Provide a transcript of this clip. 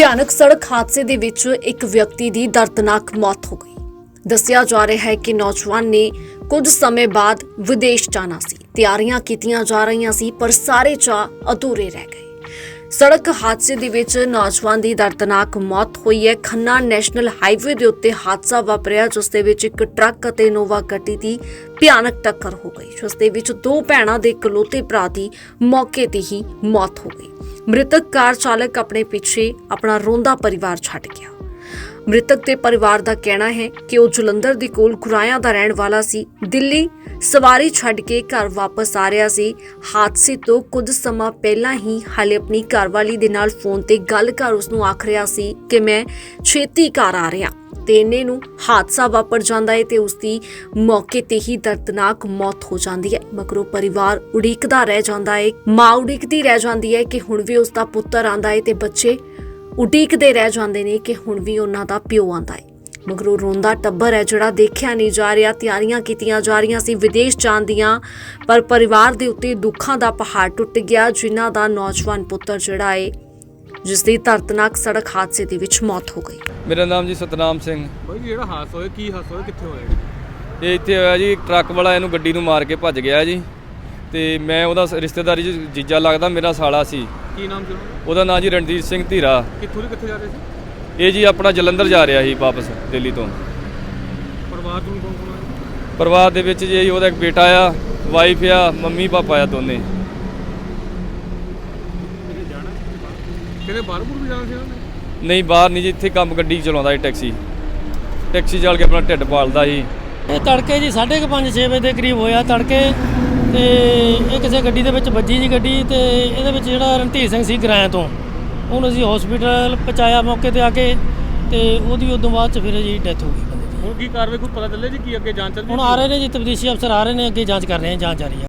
ਭਿਆਨਕ ਸੜਕ ਹਾਦਸੇ ਦੇ ਵਿੱਚ ਇੱਕ ਵਿਅਕਤੀ ਦੀ ਦਰਦਨਾਕ ਮੌਤ ਹੋ ਗਈ। ਦੱਸਿਆ ਜਾ ਰਿਹਾ ਹੈ ਕਿ ਨੌਜਵਾਨ ਨੇ ਕੁਝ ਸਮੇਂ ਬਾਅਦ ਵਿਦੇਸ਼ ਜਾਣਾ ਸੀ। ਤਿਆਰੀਆਂ ਕੀਤੀਆਂ ਜਾ ਰਹੀਆਂ ਸੀ, ਪਰ ਸਾਰੇ ਚਾਅ ਅਧੂਰੇ ਰਹਿ ਗਏ। ਸੜਕ ਹਾਦਸੇ ਦੇ ਵਿੱਚ ਨੌਜਵਾਨ ਦੀ ਦਰਦਨਾਕ ਮੌਤ ਹੋਈ ਹੈ। ਖੰਨਾ ਨੈਸ਼ਨਲ ਹਾਈਵੇ ਦੇ ਉੱਤੇ ਹਾਦਸਾ ਵਾਪਰਿਆ, ਜਿਸ ਦੇ ਵਿੱਚ ਇੱਕ ਟਰੱਕ ਅਤੇ ਇਨੋਵਾ ਗੱਡੀ ਦੀ ਭਿਆਨਕ ਟੱਕਰ ਹੋ ਗਈ। ਜਿਸ ਦੇ ਵਿੱਚ ਦੋ ਭੈਣਾਂ ਦੇ ਇਕਲੌਤੇ ਭਰਾ ਦੀ ਮੌਕੇ ਤੇ ਹੀ ਮੌਤ ਹੋ ਗਈ। ਮ੍ਰਿਤਕ ਕਾਰ ਚਾਲਕ ਆਪਣੇ ਪਿੱਛੇ ਆਪਣਾ ਰੋਂਦਾ ਪਰਿਵਾਰ ਛੱਡ ਗਿਆ। ਮ੍ਰਿਤਕ ਦੇ ਪਰਿਵਾਰ ਦਾ ਕਹਿਣਾ ਹੈ ਕਿ ਉਹ ਜਲੰਧਰ ਦੇ ਕੋਲ ਗੁਰਾਇਆਂ ਦਾ ਰਹਿਣ ਵਾਲਾ ਸੀ। ਦਿੱਲੀ ਸਵਾਰੀ ਛੱਡ ਕੇ ਘਰ ਵਾਪਸ ਆ ਰਿਹਾ ਸੀ। ਹਾਦਸੇ ਤੋਂ ਕੁਝ ਸਮਾਂ ਪਹਿਲਾਂ ਹੀ ਹਾਲੇ ਆਪਣੀ ਘਰਵਾਲੀ ਦੇ ਨਾਲ ਫੋਨ ਤੇ ਗੱਲ ਕਰ ਉਸ ਨੂੰ ਆਖ ਰਿਹਾ ਸੀ ਕਿ ਮੈਂ ਛੇਤੀ ਘਰ ਆ ਰਿਹਾ। ਤੇ ਇੰਨੇ ਨੂੰ ਹਾਦਸਾ ਵਾਪਰ ਜਾਂਦਾ ਹੈ ਤੇ ਉਸ ਦੀ ਮੌਕੇ ਤੇ ਹੀ ਦਰਦਨਾਕ ਮੌਤ ਹੋ ਜਾਂਦੀ ਹੈ। ਮਗਰੋਂ ਪਰਿਵਾਰ ਉਡੀਕਦਾ ਰਹਿ ਜਾਂਦਾ ਹੈ। ਮਾਂ ਉਡੀਕਦੀ ਰਹਿ ਜਾਂਦੀ ਹੈ ਕਿ ਹੁਣ ਵੀ ਉਸ ਦਾ ਪੁੱਤਰ ਆਂਦਾ ਹੈ ਤੇ ਬੱਚੇ ਉਡੀਕਦੇ ਰਹਿ ਜਾਂਦੇ ਨੇ ਕਿ ਹੁਣ ਵੀ ਉਹਨਾਂ ਦਾ ਪਿਓ ਆਂਦਾ ਹੈ ਮਗਰੋਂ ਰੋਂਦਾ ਟੱਬਰ ਹੈ ਜਿਹੜਾ ਦੇਖਿਆ ਨਹੀਂ ਜਾ ਰਿਹਾ ਤਿਆਰੀਆਂ ਕੀਤੀਆਂ ਜਾ ਰਹੀਆਂ ਸੀ ਵਿਦੇਸ਼ ਜਾਣ ਦੀਆਂ ਪਰ ਪਰਿਵਾਰ ਦੇ ਉੱਤੇ ਦੁੱਖਾਂ ਦਾ ਪਹਾੜ ਟੁੱਟ ਗਿਆ ਜਿਨ੍ਹਾਂ ਦਾ ਨੌਜਵਾਨ ਪੁੱਤਰ ਜਿਹੜਾ ਹੈ ਜਿਸ ਦੀ ਦਰਦਨਾਕ ਸੜਕ ਹਾਦਸੇ ਦੇ ਵਿੱਚ ਮੌਤ ਹੋ ਗਈ। ਮੇਰਾ ਨਾਮ ਜੀ ਸਤਨਾਮ ਸਿੰਘ। ਬਾਈ ਜਿਹੜਾ ਹਾਦਸਾ ਹੋਇਆ ਕੀ ਹਾਦਸਾ ਹੋਇਆ ਕਿੱਥੇ ਹੋਇਆ? ਜੀ? ਇਹ ਇੱਥੇ ਹੋਇਆ ਜੀ ਟਰੱਕ ਵਾਲਾ ਇਹਨੂੰ ਗੱਡੀ ਨੂੰ ਮਾਰ ਕੇ ਭੱਜ ਗਿਆ ਜੀ। ਤੇ ਮੈਂ ਉਹਦਾ ਰਿਸ਼ਤੇਦਾਰੀ 'ਚ ਜੀਜਾ ਲੱਗਦਾ ਮੇਰਾ ਸਾਲਾ ਸੀ। ਕੀ ਨਾਮ ਸੀ ਉਹਨਾਂ ਉਹਦਾ ਨਾਂ ਜੀ ਰਣਜੀਤ ਸਿੰਘ ਧੀਰਾ। ਦਾ ਕਿੱਥੋਂ ਦੇ ਕਿੱਥੇ ਜਾ ਰਹੇ ਸੀ? ਇਹ ਜੀ ਆਪਣਾ ਜਲੰਧਰ ਜਾ ਰਿਹਾ ਸੀ ਵਾਪਸ ਦਿੱਲੀ ਤੋਂ। ਪਰਿਵਾਰ ਤੋਂ ਕੌਣ ਕੌਣ ਹੈ ਪਰਿਵਾਰ ਦੇ ਵਿੱਚ ਜੀ ਉਹਦਾ ਇੱਕ ਬੇਟਾ ਆ ਵਾਈਫ ਆ ਮੰਮੀ ਪਾਪਾ ਆ ਦੋਨੇ। ਕਿਤੇ ਬਾਹਰ ਬੁਰ ਵੀ ਜਾਣਾ ਸੀ ਉਹਨਾਂ ਨੇ? ਨਹੀਂ ਬਾਹਰ ਨਹੀਂ ਜੀ ਇੱਥੇ ਕੰਮ ਗੱਡੀ ਚਲਾਉਂਦਾ ਸੀ ਟੈਕਸੀ। ਟੈਕਸੀ ਚੱਲ ਕੇ ਆਪਣਾ ਢਿੱਡ ਪਾਲਦਾ ਸੀ। ਇਹ ਤੜਕੇ ਜੀ 5:30 6 ਵਜੇ ਦੇ ਕਰੀਬ ਹੋਇਆ ਤੜਕੇ ਤੇ ਇਹ ਕਿਸੇ ਗੱਡੀ ਦੇ ਵਿੱਚ ਵੱਜੀ ਜੀ ਗੱਡੀ ਤੇ ਇਹਦੇ ਵਿੱਚ ਜਿਹੜਾ ਰਣਧੀਰ ਸਿੰਘ ਸੀ ਗਰਾਂ ਤੋਂ ਉਹਨੂੰ ਅਸੀਂ ਹਸਪੀਟਲ ਪਹੁੰਚਾਇਆ ਮੌਕੇ ਤੇ ਆ ਕੇ ਤੇ ਉਹਦੀ ਉਦੋਂ ਬਾਅਦ ਚ ਫਿਰ ਜੀ ਡੈਥ ਹੋ ਗਈ। ਬੰਦੇ ਦੀ ਹੁਣ ਕੀ ਕਾਰਵਾਈ ਕੋਈ ਪਤਾ ਚੱਲੇ ਜੀ ਕੀ ਅੱਗੇ ਜਾਂਚ ਚੱਲ ਹੁਣ ਆ ਰਹੇ ਨੇ ਜੀ ਤਬਦੀਸ਼ੀ ਅਫਸਰ ਆ ਰਹੇ ਨੇ ਅੱਗੇ ਜਾਂਚ ਕਰ ਰਹੇ ਨੇ ਜਾਂਚ ਜਾਰੀ ਹੈ।